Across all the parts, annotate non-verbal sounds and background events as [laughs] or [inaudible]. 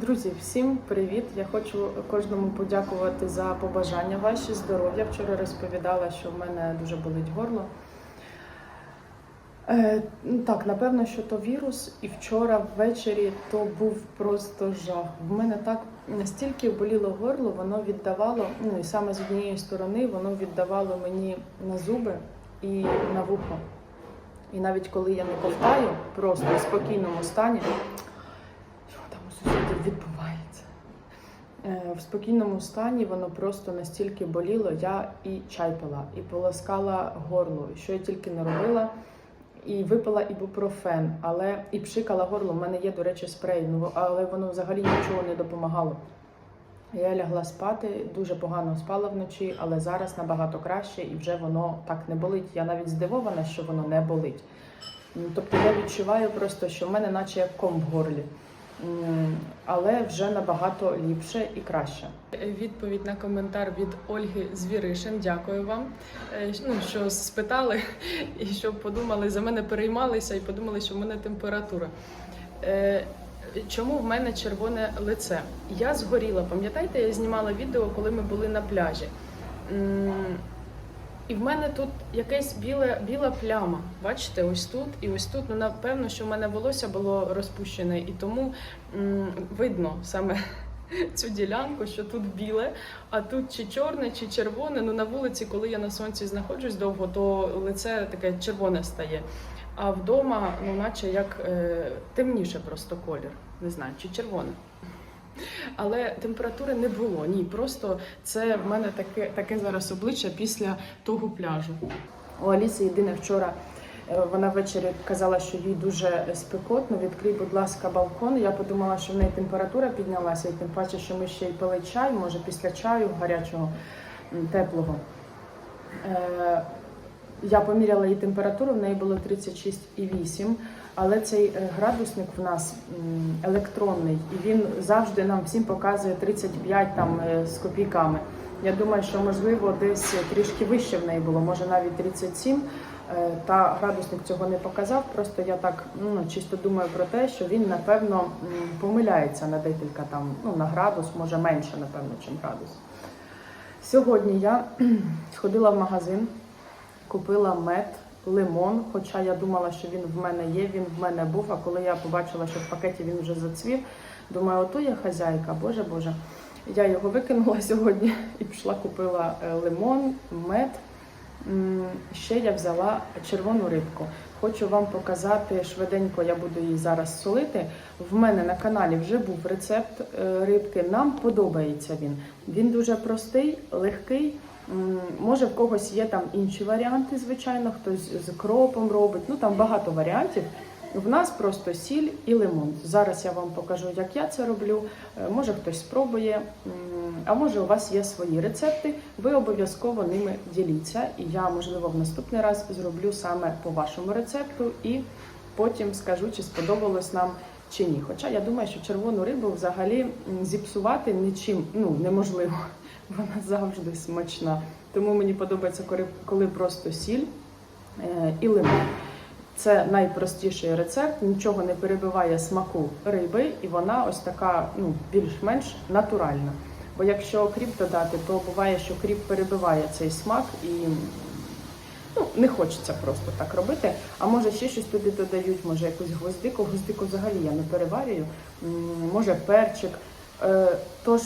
Друзі, всім привіт! Я хочу кожному подякувати за побажання ваші здоров'я. Вчора розповідала, що в мене дуже болить горло. Е, так, напевно, що то вірус, і вчора ввечері то був просто жах. В мене так настільки боліло горло, воно віддавало, ну і саме з однієї сторони воно віддавало мені на зуби і на вухо. І навіть коли я не ковтаю, просто в спокійному стані, що відбувається. Е, В спокійному стані воно просто настільки боліло, я і чай пила, і полоскала горло, що я тільки не робила. І випила ібупрофен, але і пшикала горло. У мене є, до речі, спрей, ну але воно взагалі нічого не допомагало. Я лягла спати, дуже погано спала вночі, але зараз набагато краще і вже воно так не болить. Я навіть здивована, що воно не болить. Тобто я відчуваю просто, що в мене наче як ком в горлі. Але вже набагато ліпше і краще. Відповідь на коментар від Ольги Звіришин. Дякую вам. Е, Ну, що спитали, і щоб подумали, за мене переймалися і подумали, що в мене температура. Е, Чому в мене червоне лице? Я згоріла. Пам'ятаєте, я знімала відео, коли ми були на пляжі. І в мене тут якась біла, біла пляма. Бачите, ось тут і ось тут. Ну, напевно, що в мене волосся було розпущене, і тому м, видно саме [laughs] цю ділянку, що тут біле, а тут чи чорне, чи червоне. Ну на вулиці, коли я на сонці знаходжусь довго, то лице таке червоне стає. А вдома, ну наче як е, темніше просто колір. Не знаю, чи червоне. Але температури не було. Ні, просто це в мене таке, таке зараз обличчя після того пляжу. У Аліси єдине вчора е, вона ввечері казала, що їй дуже спекотно. Відкрий, будь ласка, балкон. Я подумала, що в неї температура піднялася, і тим паче, що ми ще й пили чай, може після чаю гарячого, теплого. Е, Я поміряла її температуру, в неї було 36,8, але цей е, градусник в нас електронний, і він завжди нам всім показує 35 там е, з копійками. Я думаю, що можливо десь трішки вище в неї було, може навіть 37. Е, Та градусник цього не показав. Просто я так ну чисто думаю про те, що він напевно помиляється на декілька там, ну на градус, може менше, напевно, ніж градус. Сьогодні я [clears throat] сходила в магазин, купила мед, лимон. Хоча я думала, що він в мене є, він в мене був. А коли я побачила, що в пакеті він вже зацвів, думаю, ото я хазяйка, боже Боже. Я його викинула [laughs] сьогодні і пішла, купила е, лимон, мед. Ще я взяла червону рибку. Хочу вам показати швиденько, я буду її зараз солити. В мене на каналі вже був рецепт е, рибки. Нам подобається він. Він дуже простий, легкий. Може, в когось є там інші варіанти, звичайно, хтось з кропом робить. Ну там багато варіантів. В нас просто сіль і лимон. Зараз я вам покажу, як я це роблю. Е, Може хтось спробує, а може у вас є свої рецепти. Ви обов'язково ними діліться. І я, можливо, в наступний раз зроблю саме по вашому рецепту і потім скажу, чи сподобалось нам чи ні. Хоча я думаю, що червону рибу взагалі зіпсувати нічим ну, неможливо. Вона завжди смачна. Тому мені подобається, коли- просто сіль е, і лимон. Це найпростіший рецепт, нічого не перебиває смаку риби, і вона ось така ну, більш-менш натуральна. Бо якщо кріп додати, то буває, що кріп перебиває цей смак і ну, не хочеться просто так робити. А може ще щось туди додають, може якусь гвоздику. Гвоздику взагалі я не переварюю, може перчик. Е, Тож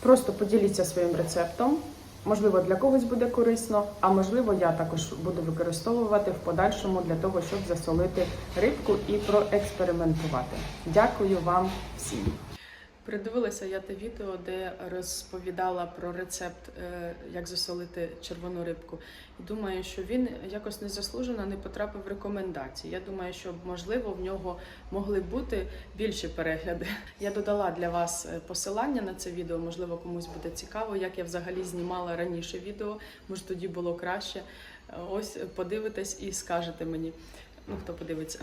просто поділіться своїм рецептом. Можливо, для когось буде корисно, а можливо, я також буду використовувати в подальшому для того, щоб засолити рибку і проекспериментувати. Дякую вам всім. Придивилася я те відео, де розповідала про рецепт, е, як засолити червону рибку. Думаю, що він якось незаслужено не потрапив в рекомендації. Я думаю, що можливо в нього могли бути більші перегляди. [laughs] Я додала для вас е, посилання на це відео. Можливо, комусь буде цікаво, як я взагалі знімала раніше відео. Може тоді було краще. Е, Ось подивитесь і скажете мені. Ну хто подивиться.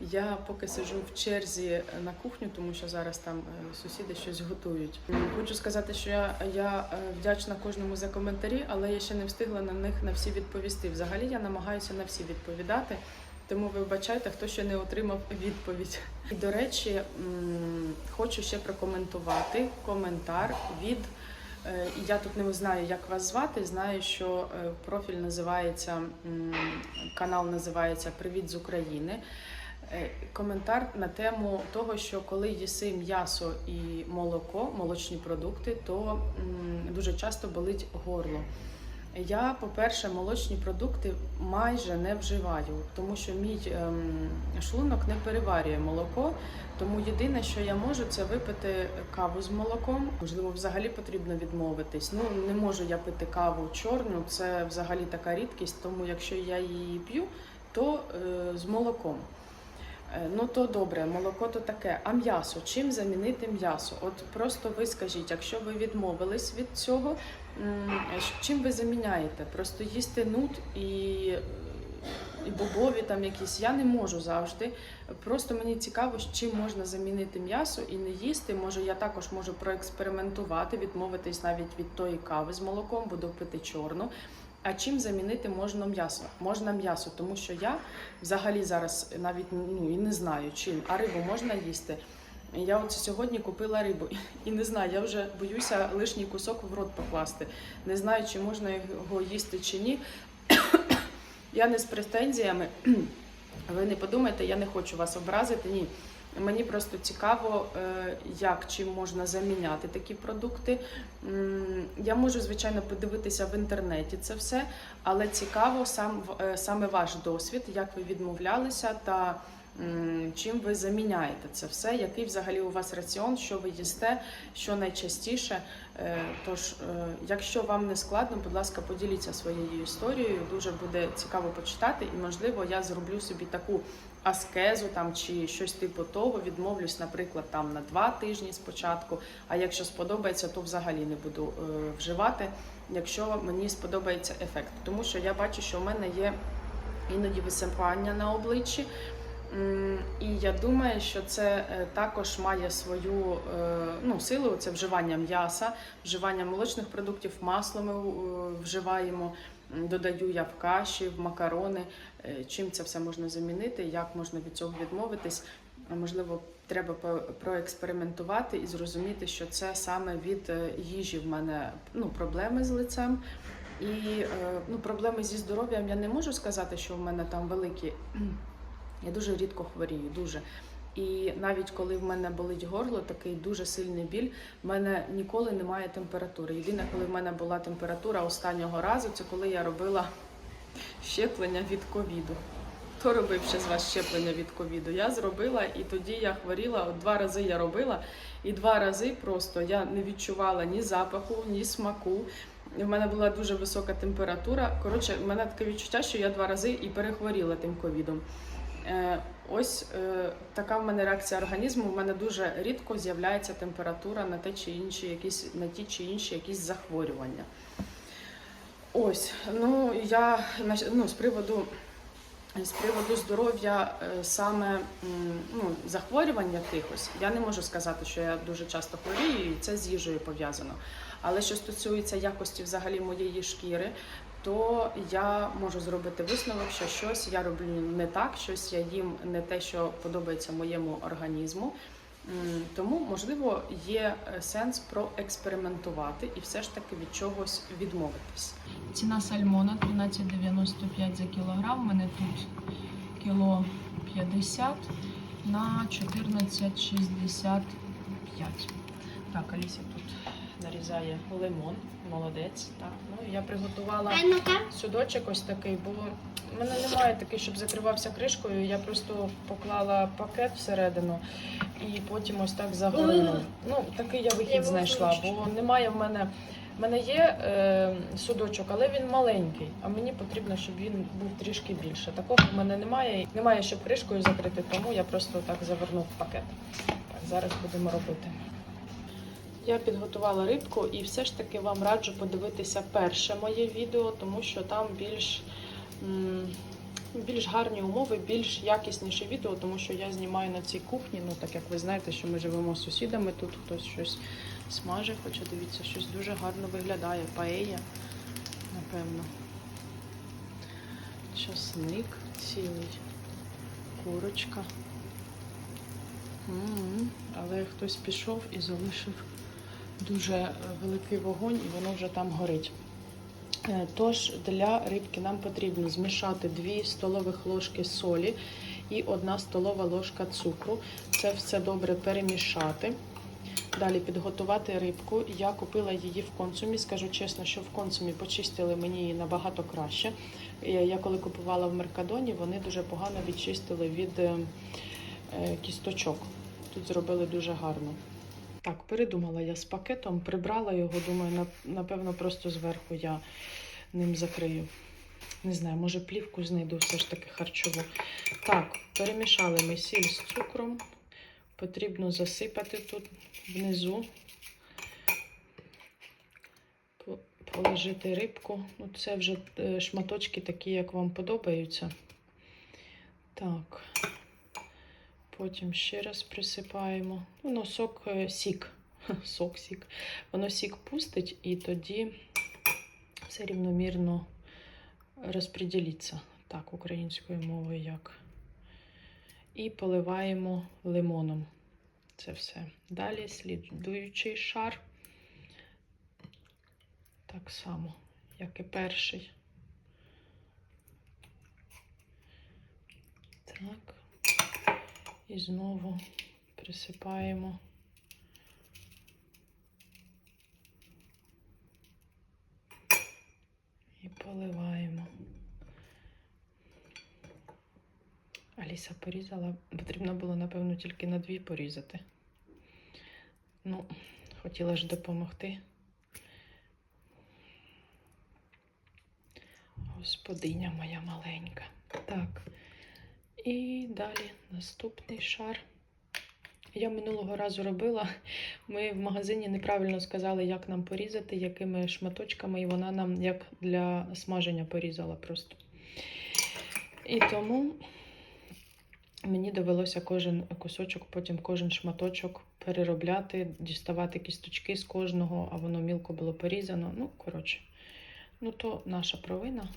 Я поки сиджу в черзі на кухню, тому що зараз там е, сусіди щось готують. Хочу сказати, що я, я е, вдячна кожному за коментарі, але я ще не встигла на них на всі відповісти. Взагалі я намагаюся на всі відповідати. Тому вибачайте, хто ще не отримав відповідь. І до речі, хочу ще прокоментувати коментар від. е, Я тут не знаю, як вас звати. Знаю, що е, профіль називається канал називається Привіт з України. Е, Коментар на тему того, що коли їси м'ясо і молоко, молочні продукти, то дуже часто болить горло. Я, по-перше, молочні продукти майже не вживаю, тому що мій ем, шлунок не переварює молоко. Тому єдине, що я можу, це випити каву з молоком. Можливо, взагалі потрібно відмовитись. Ну не можу я пити каву чорну, це взагалі така рідкість. Тому якщо я її п'ю, то е, з молоком. Е, Ну то добре, молоко то таке. А м'ясо? Чим замінити м'ясо? От просто ви скажіть, якщо ви відмовились від цього, чим ви заміняєте? Просто їсти нут і, і бобові там якісь. Я не можу завжди. Просто мені цікаво, чим можна замінити м'ясо і не їсти. Може, я також можу проекспериментувати, відмовитись навіть від тої кави з молоком, буду пити чорну. А чим замінити можна м'ясо? Можна м'ясо, тому що я взагалі зараз навіть ну і не знаю чим. А рибу можна їсти. Я от сьогодні купила рибу і не знаю, я вже боюся лишній кусок в рот покласти. Не знаю, чи можна його їсти чи ні. Я не з претензіями. Ви не подумайте, я не хочу вас образити. Ні. Мені просто цікаво, е, як чим можна заміняти такі продукти. Я можу, звичайно, подивитися в інтернеті це все, але цікаво сам е, саме ваш досвід, як ви відмовлялися та чим ви заміняєте це все, який взагалі у вас раціон, що ви їсте, що найчастіше. Е, Тож, якщо вам не складно, будь ласка, поділіться своєю історією. Дуже буде цікаво почитати, і можливо я зроблю собі таку аскезу там чи щось типу того. Відмовлюсь, наприклад, там на два тижні спочатку. А якщо сподобається, то взагалі не буду е, вживати, якщо мені сподобається ефект. Тому що я бачу, що в мене є іноді висипання на обличчі. І я думаю, що це е, також має свою е, ну, силу. Це вживання м'яса, вживання молочних продуктів, масло ми е, вживаємо. Додаю я в каші, в макарони. Е, Чим це все можна замінити, як можна від цього відмовитись. Можливо, треба проекспериментувати і зрозуміти, що це саме від е, їжі в мене ну, проблеми з лицем. І е, ну, проблеми зі здоров'ям я не можу сказати, що в мене там великі. Я дуже рідко хворію, дуже. І навіть коли в мене болить горло, такий дуже сильний біль, в мене ніколи немає температури. Єдине, коли в мене була температура останнього разу, це коли я робила щеплення від ковіду. Хто робив ще з вас щеплення від ковіду? Я зробила, і тоді я хворіла. От два рази я робила, і два рази просто я не відчувала ні запаху, ні смаку. В мене була дуже висока температура. Коротше, в мене таке відчуття, що я два рази і перехворіла тим ковідом. Е, Ось е, така в мене реакція організму. У мене дуже рідко з'являється температура на те чи інші якісь на ті чи інші якісь захворювання. Ось, ну я ну, з приводу. З приводу здоров'я е, саме ну, захворювань якихось, я не можу сказати, що я дуже часто хворію, і це з їжею пов'язано. Але що стосується якості взагалі моєї шкіри, то я можу зробити висновок, що щось я роблю не так, щось я їм не те, що подобається моєму організму. Тому, можливо, є е, сенс проекспериментувати і все ж таки від чогось відмовитись. Ціна сальмона 13,95 за кілограм. У мене тут кіло 50 на 14,65. Так, Аліся тут нарізає лимон, молодець. Так, ну я приготувала судочок ось такий, бо в мене немає такий, щоб закривався кришкою. Я просто поклала пакет всередину і потім ось так загорнула. Ну, такий я вихід знайшла, бо немає в мене. В мене є е, судочок, але він маленький, а мені потрібно, щоб він був трішки більше. Такого в мене немає. Немає, щоб кришкою закрити, тому я просто так завернув в пакет. Так, зараз будемо робити. Я підготувала рибку і все ж таки вам раджу подивитися перше моє відео, тому що там більш, більш гарні умови, більш якісніше відео, тому що я знімаю на цій кухні. Ну, так як ви знаєте, що ми живемо з сусідами, тут хтось щось смаже, хоча дивіться, щось дуже гарно виглядає. Паея, напевно. Часник цілий. курочка. М, Але хтось пішов і залишив дуже е, великий вогонь, і воно вже там горить. Е, Тож для рибки нам потрібно змішати 2 столових ложки солі і 1 столова ложка цукру. Це все добре перемішати. Далі підготувати рибку. Я купила її в консумі. Скажу чесно, що в консумі почистили мені її набагато краще. Я я коли купувала в Меркадоні, вони дуже погано відчистили від е, е, кісточок. Тут зробили дуже гарно. Так, передумала я з пакетом, прибрала його, думаю, напевно, просто зверху я ним закрию. Не знаю, може плівку знайду все ж таки харчову. Так, перемішали ми сіль з цукром. Потрібно засипати тут внизу, положити рибку. Ну, це вже е, шматочки такі, як вам подобаються. Так. Потім ще раз присипаємо. Воно сок, е, сік. [laughs] Сок, сік. Воно сік пустить і тоді все рівномірно розподілиться. Так, українською мовою як. І поливаємо лимоном. Це все. Далі слідуючий шар. Так само, як і перший. Так. І знову присипаємо. І поливаємо. Аліса порізала. Потрібно було, напевно, тільки на дві порізати. Ну, хотіла ж допомогти. Господиня моя маленька. Так. І далі наступний шар. Я минулого разу робила. Ми в магазині неправильно сказали, як нам порізати, якими шматочками, і вона нам як для смаження порізала просто. І тому мені довелося кожен кусочок, потім кожен шматочок переробляти, діставати кісточки з кожного, а воно мілко було порізано. Ну, коротше, ну то наша провина.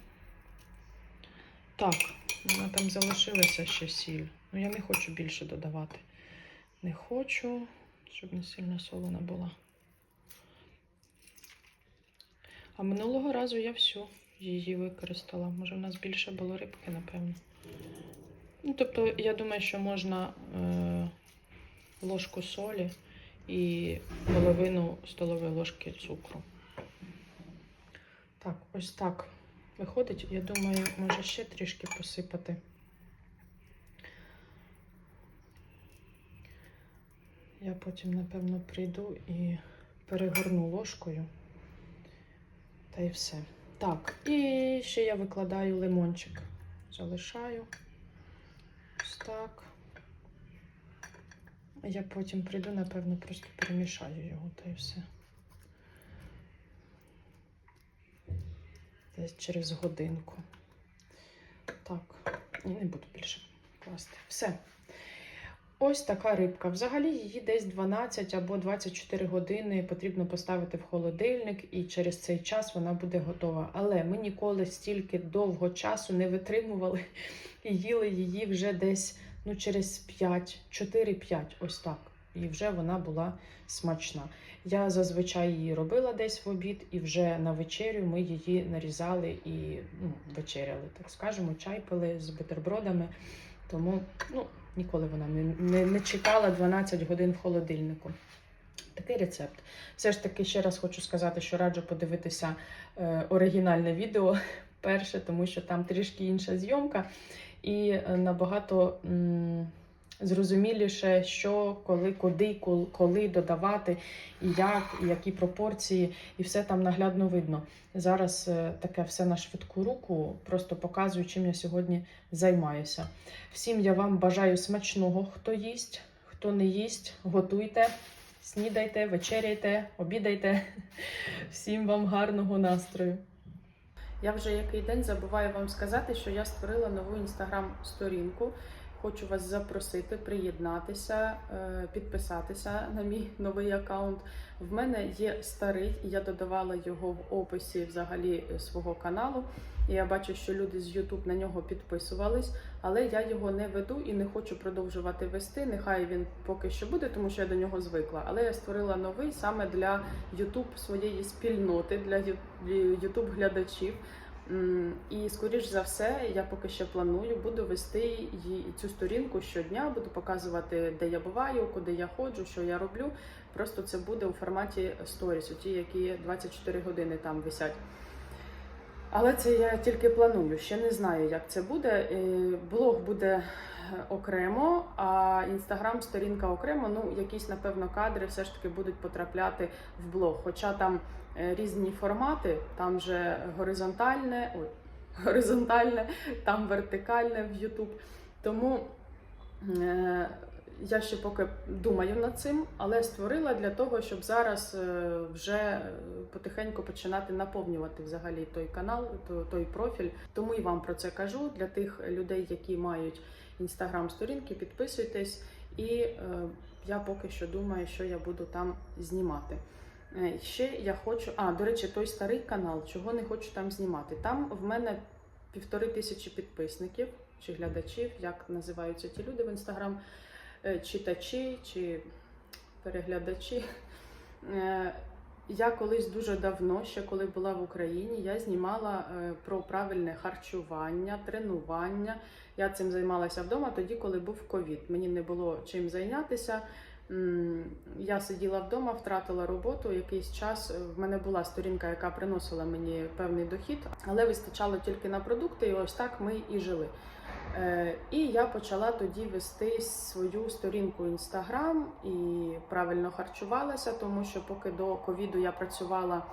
Так, вона там залишилася ще сіль. Ну, я не хочу більше додавати. Не хочу, щоб не сильно солона була. А минулого разу я всю її використала. Може, в нас більше було рибки, напевно. Ну, тобто, я думаю, що можна е, ложку солі і половину столової ложки цукру. Так, ось так виходить. Я думаю, може ще трішки посипати. Я потім, напевно, прийду і перегорну ложкою. Та й все. Так, і ще я викладаю лимончик. Залишаю. Ось так. Я потім прийду, напевно, просто перемішаю його та й все. Десь через годинку. Так, і не буду більше класти. Все. Ось така рибка. Взагалі її десь 12 або 24 години потрібно поставити в холодильник, і через цей час вона буде готова. Але ми ніколи стільки довго часу не витримували і їли її вже десь ну, через 5, 4-5, ось так. І вже вона була смачна. Я зазвичай її робила десь в обід, і вже на вечерю ми її нарізали і ну, вечеряли, так скажемо, чай пили з бутербродами. Тому ну, ніколи вона не, не, не чекала 12 годин в холодильнику. Такий рецепт. Все ж таки, ще раз хочу сказати, що раджу подивитися е, оригінальне відео перше, тому що там трішки інша зйомка, і е, набагато м, зрозуміліше, що, коли, куди, кол- коли додавати, і як, і які пропорції, і все там наглядно видно. Зараз е, таке все на швидку руку, просто показую, чим я сьогодні займаюся. Всім я вам бажаю смачного, хто їсть, хто не їсть, готуйте, снідайте, вечеряйте, обідайте. [laughs] Всім вам гарного настрою. Я вже який день забуваю вам сказати, що я створила нову інстаграм-сторінку. Хочу вас запросити, приєднатися, е, підписатися на мій новий аккаунт. В мене є старий, я додавала його в описі взагалі е, свого каналу. І я бачу, що люди з YouTube на нього підписувались, але я його не веду і не хочу продовжувати вести. Нехай він поки що буде, тому що я до нього звикла. Але я створила новий саме для YouTube своєї спільноти, для YouTube глядачів. І скоріш за все, я поки що планую, буду вести цю сторінку щодня, буду показувати, де я буваю, куди я ходжу, що я роблю. Просто це буде у форматі сторіс, ті, які 24 години там висять. Але це я тільки планую, ще не знаю, як це буде. Е, Блог буде окремо, а інстаграм сторінка окремо. Ну, якісь, напевно, кадри все ж таки будуть потрапляти в блог. Хоча там різні формати, там же горизонтальне, ой, [laughs] горизонтальне, там вертикальне в YouTube. Тому е, я ще поки думаю над цим, але створила для того, щоб зараз е, вже е, потихеньку починати наповнювати взагалі той канал, то- той профіль. Тому і вам про це кажу для тих людей, які мають інстаграм-сторінки, підписуйтесь. І е, я поки що думаю, що я буду там знімати. Е, Ще я хочу. А, до речі, той старий канал, чого не хочу там знімати. Там в мене півтори тисячі підписників чи глядачів, як називаються ті люди в інстаграм, е, читачі чи переглядачі. Е, Я колись дуже давно, ще коли була в Україні, я знімала про правильне харчування, тренування. Я цим займалася вдома тоді, коли був ковід. Мені не було чим зайнятися. Я сиділа вдома, втратила роботу. Якийсь час в мене була сторінка, яка приносила мені певний дохід, але вистачало тільки на продукти, і ось так ми і жили. Е, І я почала тоді вести свою сторінку Інстаграм і правильно харчувалася, тому що поки до ковіду я працювала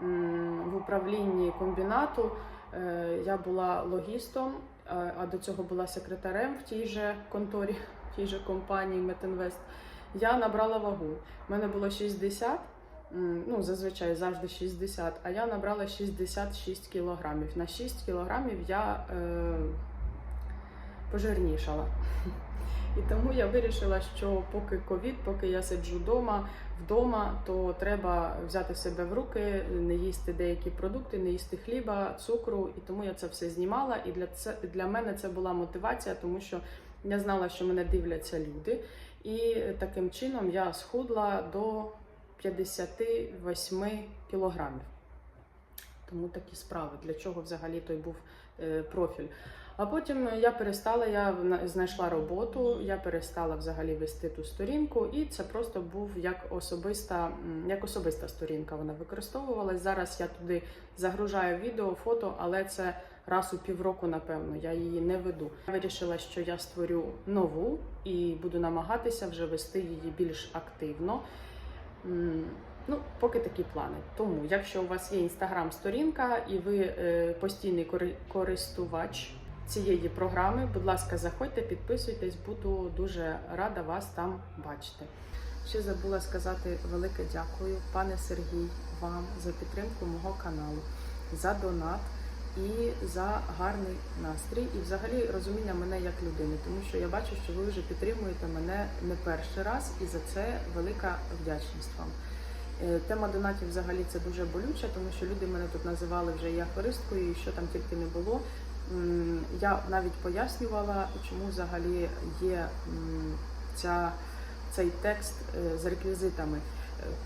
в управлінні комбінату, е, я була логістом, е, а до цього була секретарем в тій же конторі, в тій же компанії Метинвест. Я набрала вагу. У мене було 60, ну зазвичай завжди 60, а я набрала 66 кілограмів. На 6 кілограмів я е, пожирнішала. І тому я вирішила, що поки ковід, поки я сиджу вдома, вдома, то треба взяти себе в руки, не їсти деякі продукти, не їсти хліба, цукру. І тому я це все знімала. І для це для мене це була мотивація, тому що я знала, що мене дивляться люди. І таким чином я схудла до 58 кілограмів. Тому такі справи, для чого взагалі той був е, профіль. А потім я перестала, я знайшла роботу, я перестала взагалі вести ту сторінку, і це просто був як особиста, як особиста сторінка. Вона використовувалась. Зараз я туди загружаю відео, фото, але це раз у півроку, напевно, я її не веду. Я вирішила, що я створю нову і буду намагатися вже вести її більш активно. Ну, поки такі плани. Тому, якщо у вас є інстаграм-сторінка і ви е, постійний користувач цієї програми, будь ласка, заходьте, підписуйтесь, буду дуже рада вас там бачити. Ще забула сказати велике дякую, пане Сергій, вам за підтримку мого каналу, за донат і за гарний настрій, і взагалі розуміння мене як людини, тому що я бачу, що ви вже підтримуєте мене не перший раз, і за це велика вдячність вам. Е, Тема донатів взагалі це дуже болюча, тому що люди мене тут називали вже і аферисткою, і що там тільки не було. Я навіть пояснювала, чому взагалі є ця, цей текст е, з реквізитами.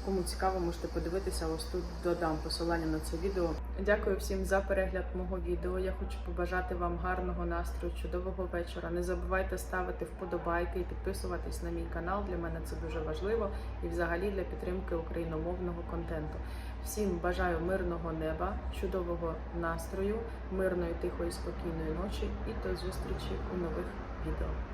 Кому цікаво, можете подивитися. Ось тут додам посилання на це відео. Дякую всім за перегляд мого відео. Я хочу побажати вам гарного настрою, чудового вечора. Не забувайте ставити вподобайки і підписуватись на мій канал. Для мене це дуже важливо і взагалі для підтримки україномовного контенту. Всім бажаю мирного неба, чудового настрою, мирної, тихої, спокійної ночі і до зустрічі у нових відео.